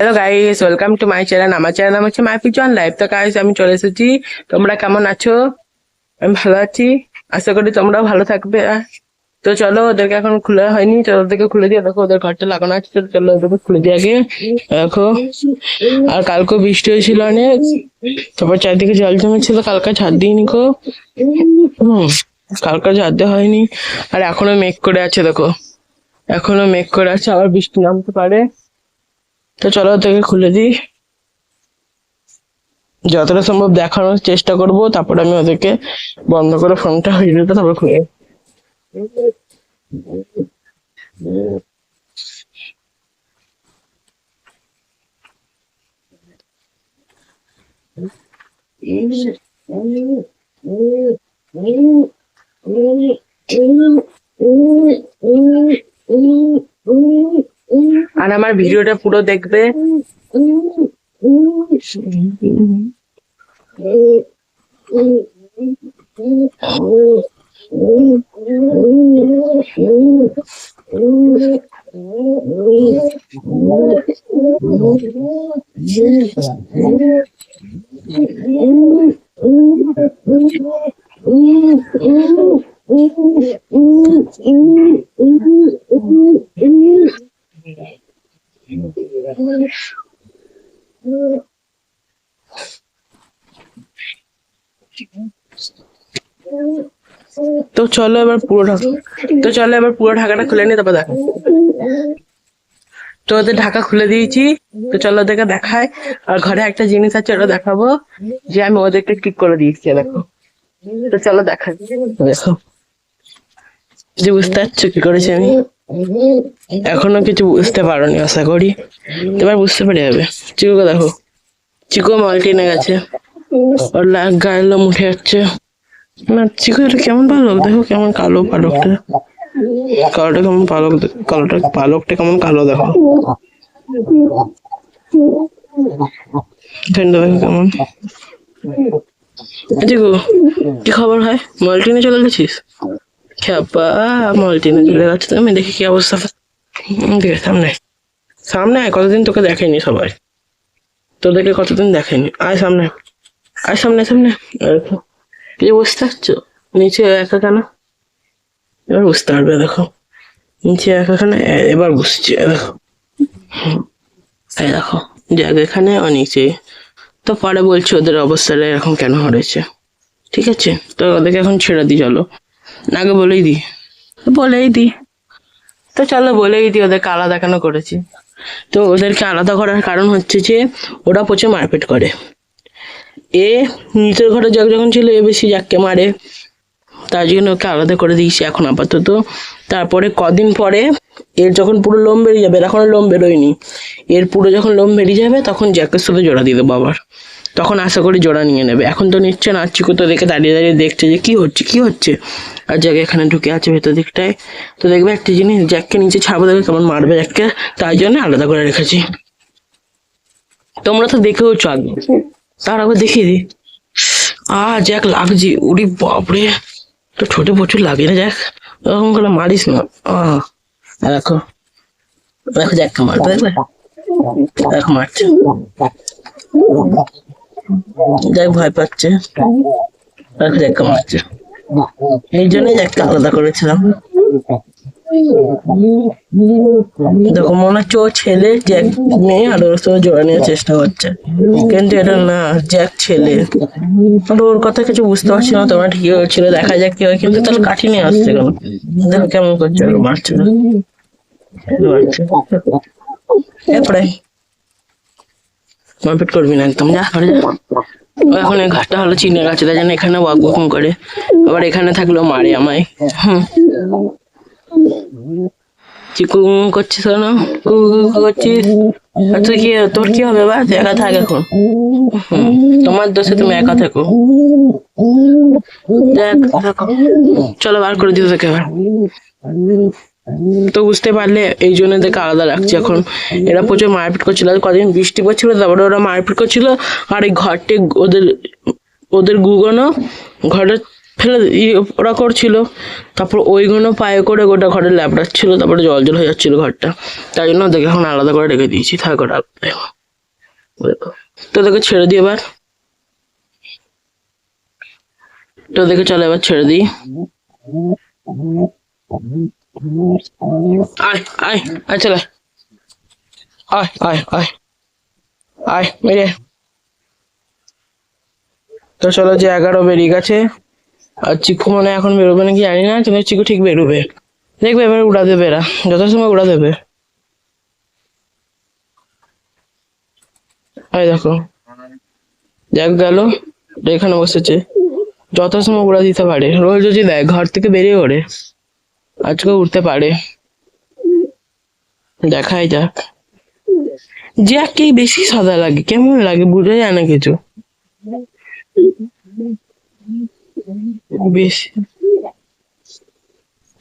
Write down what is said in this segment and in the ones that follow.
Hello guys welcome to my channel আমার channel নাম হচ্ছে মাই পিজন লাইভ তো গাইস আমি চলে এসেছি। তোমরা কেমন আছো? আমি ভালো আছি। আশা করি তোমরাও ভালো থাকবে। তো চলো, ওদেরকে এখন খুলে হয়নি। চলো ওদেরকে খুলে দিয়ে দেখো, ওদের ঘরটা লাগানো আছে। তো চলো ওদেরকে খুলে দিয়ে আগে দেখো। আর কালকে বৃষ্টি হয়েছিল অনেক। তারপর চারদিকে জল জমেছিল। কালকে ছাদ দিইনি কো হুম, কালকে ছাদ দেওয়া হয়নি। আর এখনও মেঘ করে আছে, দেখো। এখনও মেঘ করে আছে। আবার বৃষ্টি নামতে পারে। তো চলো ওদেরকে খুলে দিই। যতটা সম্ভব দেখানোর চেষ্টা করব, তারপর আমি ওদেরকে বন্ধ করে ফোনটা হয়ে যেতে তারপর খুলে আর আমার ভিডিওটা পুরো দেখবে। চলো এবার পুরো ঢাকা তো চলো এবার পুরো ঢাকাটা খুলে নি তারপর দেখো। তো ওদের ঢাকা খুলে দিয়েছি, তো চলো ওদেরকে দেখায় আর ঘরে একটা জিনিস আছে, ওটা দেখাবো, যে আমি ওদেরকে ঠিক করে দিয়েছি দেখো। তো চলো দেখাই। দেখো। যে বুঝতে পারছ কি করেছি আমি? এখনও কিছু বুঝতে পারোনি, আশা করি। এবার বুঝতে পেরে যাবে চিকুকে দেখো। চিকু মাল্টিনে গেছে। ওর গায়ের লোম উঠে যাচ্ছে না, চিকু, এটা কেমন পালক? দেখো কেমন কালো পালকটা। কালোটা কেমন পালক কালোটা পালকটা কেমন কালো দেখো। দেখো কেমন। কি খবর হয়? মাল্টিনে চলে গেছিস? খ্যাপা মাল্টিনে চলে তো আমি দেখি কি অবস্থা। আছে সামনে সামনে আয়, কতদিন তোকে দেখেনি সবাই? তোদেরকে কতদিন দেখেনি? আয় সামনে আয়। সামনে সামনে এই বুঝতে পারছ নিচে একা কেন? এবার বুঝতে পারবে, দেখো। নিচে একা কেন? এবার এই দেখো। এই দেখো জায়গা এখানে ও নিচে। তো পরে বলছি ওদের অবস্থাটা এরকম কেন হয়েছে। ঠিক আছে? তো ওদেরকে এখন ছেড়ে দিই, চলো। আগে বলেই দিই। বলেই দিই। তো চলো, বলেই দিই, ওদেরকে আলাদা কেন করেছি? তো ওদেরকে আলাদা করার কারণ হচ্ছে যে, ওরা প্রচুর মারপিট করে। এ নিচের ঘরে যাক যখন ছিল, এ বেশি যাককে মারে। তার জন্য ওকে আলাদা করে দিয়েছি এখন আপাতত। তারপরে কদিন পরে এর যখন পুরো লোম বেরিয়ে যাবে এখনও লোম বেরোয়নি। এর পুরো যখন লোম বেরিয়ে যাবে, তখন জ্যাকের সাথে জোড়া দিয়ে দেবো আবার। তখন আশা করি জোড়া নিয়ে নেবে। এখন তো নিচ্ছে না চিকু তো দেখে দাঁড়িয়ে দাঁড়িয়ে দেখছে যে কি হচ্ছে কি হচ্ছে? আর জ্যাক এখানে ঢুকে আছে ভেতর দিকটায়। তো দেখবে একটা জিনিস, জ্যাককে নিচে ছাড়বো দেবে কেমন মারবে জ্যাককে। তাই জন্য আলাদা করে রেখেছি। তোমরা তো দেখেওছো আগে। তার আবার দেখিয়ে দিই আ জ্যাক লাগছে উড়ি বাপরে। তো ছোটে প্রচুর লাগে না জ্যাক ওরকম করে মারিস না। দেখো দেখো জ্যাককে মারবে দেখো মারছে জ্যাক ভয় পাচ্ছে। দেখো জ্যাককে মারছে এই জন্যই জ্যাককে আলাদা করেছিলাম। দেখো, মনে হচ্ছে ও ছেলে, জ্যাক মেয়ে, আর ওর সাথে জোড়া নেওয়ার চেষ্টা করছে। কিন্তু এটা না, জ্যাক ছেলে। ওর কথা কিছু বুঝতে পারছি না, তোমার ঠিকই হচ্ছিল দেখা যাক কি হয়, কিন্তু তাহলে কাঠি নিয়ে আসছে কেন? দেখো কেমন করছে মারছে। এরপরে মারপিট করবি না একদম, যা, ঘরে যা। এখন এই ঘাটটা হলো চিনে গাছে, তাই জন্য এখানে ওয়াক করে। আবার এখানে থাকলেও মারে আমায়। হুম। তোমার দোষে তুমি একা থাকো। দেখ চলো, বার করে থেকে এবার। তো বুঝতে পারলে, এই জন্য দেখে আলাদা লাগছে এখন। এরা প্রচুর মারপিট করছিল। কদিন বৃষ্টি পড়ছিল, তারপরে ওরা মারপিট করছিল। আর এই ঘরটি ওদের ওদের গুগনো ঘরে ফেলে ইয়ে ওরা করছিল। তারপর ওইগুলো পায়ে করে গোটা ঘরে ল্যাবড়াচ্ছিল তারপরে জল জল হয়ে যাচ্ছিল ঘরটা। তাই জন্য ওদেরকে এখন আলাদা করে রেখে দিয়েছি, থাক তোদেরকে ছেড়ে দিই এবার। তোদেরকে চলো এবার ছেড়ে দিই। আয় আয় আয় চলে। আয় আয় আয় আয় তো চলো যে এগারো বেরিয়ে গেছে। আর চিকু মানে এখন বেরোবে নাকি জানি না, কিন্তু চিকু ঠিক বেরোবে। দেখবে এবার উড়া দেবে এরা যত সময় উড়া দেবে। দেখো যাক গেল, এখানে বসেছে। যত সময় উড়া দিতে পারে, রোজ যদি দেয়, ঘর থেকে বেরিয়ে ওড়ে। আজকে উঠতে পারে। দেখাই যাক। জ্যাককে বেশি সাদা লাগে, কেমন লাগে, বুঝে যায় না কিছু। বেশি।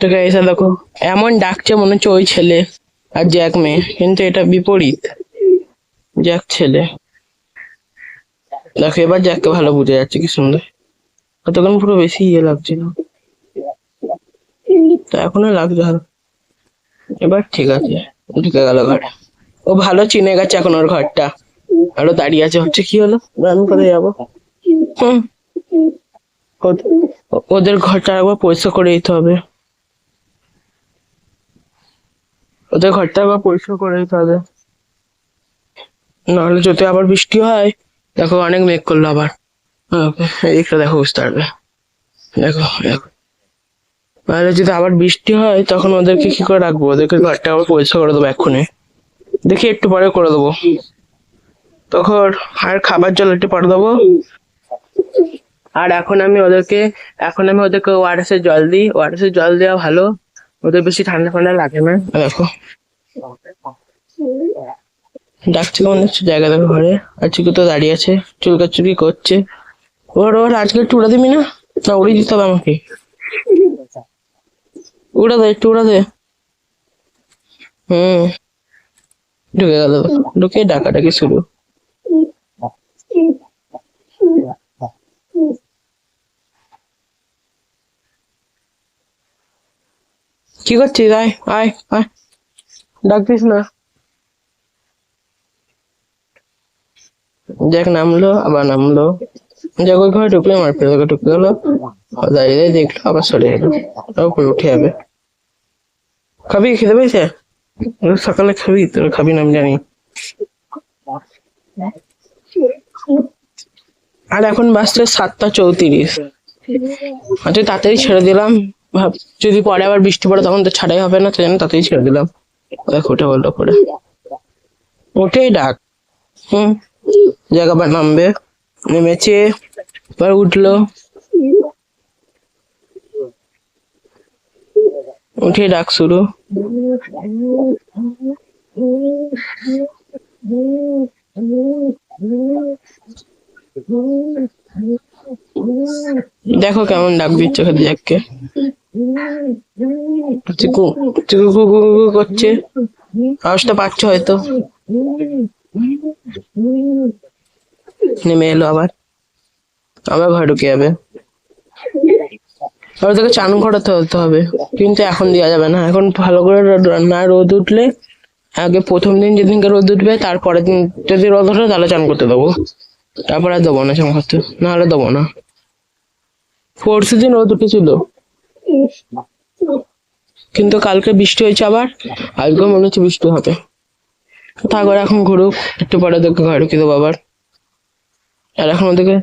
তো এসে দেখো এমন ডাকছে মনে হচ্ছে ওই ছেলে আর জ্যাক মেয়ে কিন্তু এটা বিপরীত। জ্যাক ছেলে। দেখো এবার জ্যাককে ভালো বুঝে যাচ্ছে কি সুন্দর। তখন পুরো বেশি ইয়ে লাগছিল তো এখনও লাগছে এবার ঠিক আছে ঢুকে গেল ঘরে। ও ভালো চিনে গেছে এখন ওর ঘরটা। আরও দাঁড়িয়ে আছে হচ্ছে কি হলো? আমি কোথায় যাব। হুম। ওদের ঘরটা একবার পরিষ্কার করে দিতে হবে। ওদের ঘরটা একবার পরিষ্কার করে দিতে হবে। নাহলে যদি আবার বৃষ্টি হয়, দেখো অনেক মেঘ করল আবার। এদিকটা দেখো বুঝতে পারবে। দেখো দেখো। নাহলে যদি আবার বৃষ্টি হয়, তখন ওদেরকে কি করে রাখব? ওদেরকে ঘরটা আবার পরিষ্কার করে দেবো এক্ষুনি। দেখি একটু পরে করে দেবো। তখন আর খাবার জল একটু পরে দেবো। আর এখন আমি ওদেরকে, এখন আমি ওদেরকে ওয়ারেস জল দিই। ওয়ারেস জল দেওয়া ভালো। ওদের বেশি ঠান্ডা ঠান্ডা লাগে না। দেখো। ডাকছে কেমন হচ্ছে জায়গা দেখো ঘরে। আর চিকু তো দাঁড়িয়ে আছে। চুলকাচুলকি করছে। ওর ওর আজকে একটু উড়া দিবি না? না, উড়িয়ে দিতে হবে আমাকে। উড়া দে, একটু উড়া দে। হুম। ঢুকে গেল। ঢুকে ডাকাডাকি শুরু। কি করছিস আয় আয় আয় ডাকতিস না যাক নামলো আবার নামলো যাক ওই ঘরে ঢুকলে আমার পেলে ঢুকে গেলো দাঁড়িয়ে দেখল আবার সরে এলো উপরে উঠে যাবে খাবি খেতে পেয়েছে সকালে খাবি তোর খাবি না আমি জানি আর এখন বাসটা সাতটা চৌত্রিশ আচ্ছা তাড়াতাড়ি ছেড়ে দিলাম ভাব, যদি পরে আবার বৃষ্টি পড়ে তখন তো ছাড়াই হবে না সেই তাতেই ছেড়ে দিলাম। দেখো ওটা বলল করে ওটাই ডাক। হুম। জায়গা আবার নামবে। নেমেছে, এবার উঠল। উঠে ডাক শুরু। দেখো কেমন ডাক দিচ্ছে ওখানে জ্যাককে চিকু চিকু করছে। আওয়াজটা পাচ্ছ হয়তো। নেমে এলো আবার। আবার ঘরে ঢুকে যাবে। তোকে চান করাতে হতে হবে। কিন্তু এখন দেওয়া যাবে না। এখন ভালো করে না রোদ উঠলে, আগে প্রথম দিন যেদিনকে রোদ উঠবে, তারপরের দিন যদি রোদ ওঠে, তাহলে চান করতে দেবো। তারপরে আর দেবো না চান করতে নাহলে দেবো না। পরশু দিন রোদ উঠেছিল। কিন্তু কালকে বৃষ্টি হয়েছে আবার আজকে মনে হচ্ছে বৃষ্টি হবে। তারপর এখন ঘুরুক, একটু পরে ওদেরকে ঘরে ঢুকিয়ে দেবো আবার। আর এখন ওদেরকে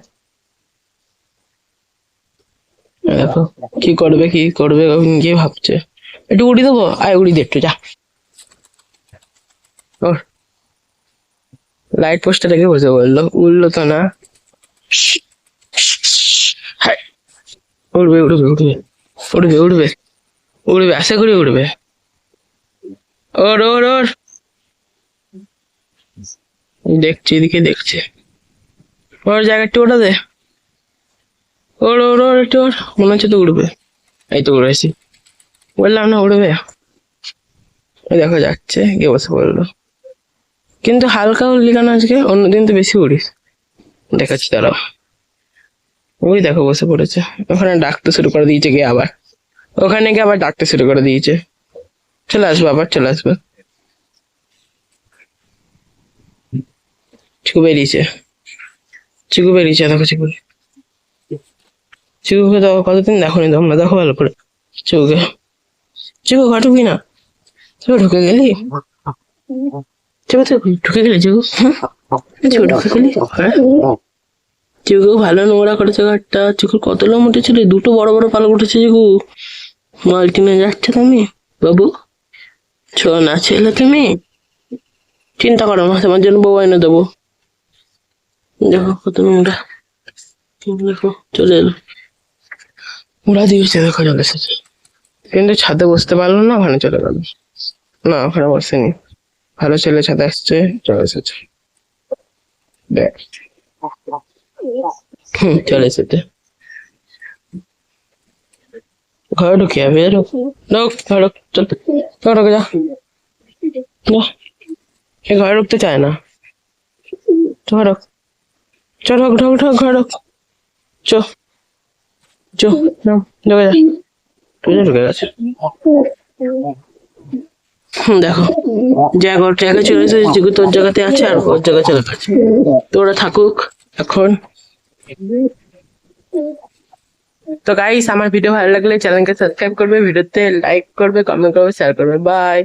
দেখো, কি করবে কি করবে নিজে ভাবছে। একটু উড়ি দেবো, আয় উড়ি দে একটু, যা। ওর। লাইট পোস্টে রেখে বসে বলল, উড়লো তো না। উড়বে উড়বে উড়বে। উড়বে উড়বে। উড়বে, আশা করি উড়বে। ওর ওর ওর। দেখছি, এদিকে দেখছে। ওর জায়গাটা ওটা দে। ওর ওর ওর, একটু ওর। মনে হচ্ছে তো উড়বে। এই তো উড়েছি বললাম না, উড়বে। দেখো, যাচ্ছে, গিয়ে বসে পড়ল। কিন্তু হালকা উড়লি কেন আজকে? অন্যদিন তো বেশি উড়িস। দেখাচ্ছি, দাঁড়াও। ওই দেখো, বসে পড়েছে। ওখানে ডাকতে শুরু করে দিয়েছে, গিয়ে আবার। ওখানে গিয়ে আবার ডাকতে শুরু করে দিয়েছে। চলে আসবে আবার, চলে আসবে। চিকু বেরিয়েছে। চিকু বেরিয়েছে, দেখো চিকু। চিকুকে দেখো, কতদিন দেখো নি তোমরা? দেখো ভালো করে। চিকুকে চিকু, ঘর ঢুকবি না? চিকু, ঢুকে গেলি? তুই ঢুকে গেলি চিকু? হ্যাঁ? চিকু, ঢুকে গেলি? চিকু, ভালো নোংরা করেছে ঘরটা। চিকুর কত লোম উঠেছিল? দুটো বড় বড় পালক উঠেছে চিকু। মাল্টিনে যাচ্ছে তুমি? বাবু ছো না ছেলে তুমি। চিন্তা করো না তোমার জন্য বউ এনে দেবো। দেখো কত নোংরা। দেখো চলে এলো। ওরা দিয়েছে দেখো চলে এসেছে। কিন্তু ছাদে বসতে পারল না ওখানে চলে গেল। না ওখানে বসেনি। ভালো ছেলে ছাদে আসছে চলে এসেছে। দেখ। হুম, চলে এসেছে। ঘরে ঢুকে যাবে ঢুক। ঘরে চল। ঢুকে যা। এ ঘরে ঢুকতে চায় না। ঢোক। চ ঢোক ঢোক ঢোক, ঘরে ঢোক। চ ঢুকে যা। ঢুকে গেছে। দেখো। জায়গা ওর জায়গায় চলে এসেছে তোর জায়গাতে আছে, আর ওর জায়গায় চলে গেছে। তো ওরা থাকুক, এখন। তো গাইস আমার ভিডিও ভালো লাগলে চ্যানেলকে সাবস্ক্রাইব করবে ভিডিওতে লাইক করবে কমেন্ট করবে শেয়ার করবে বাই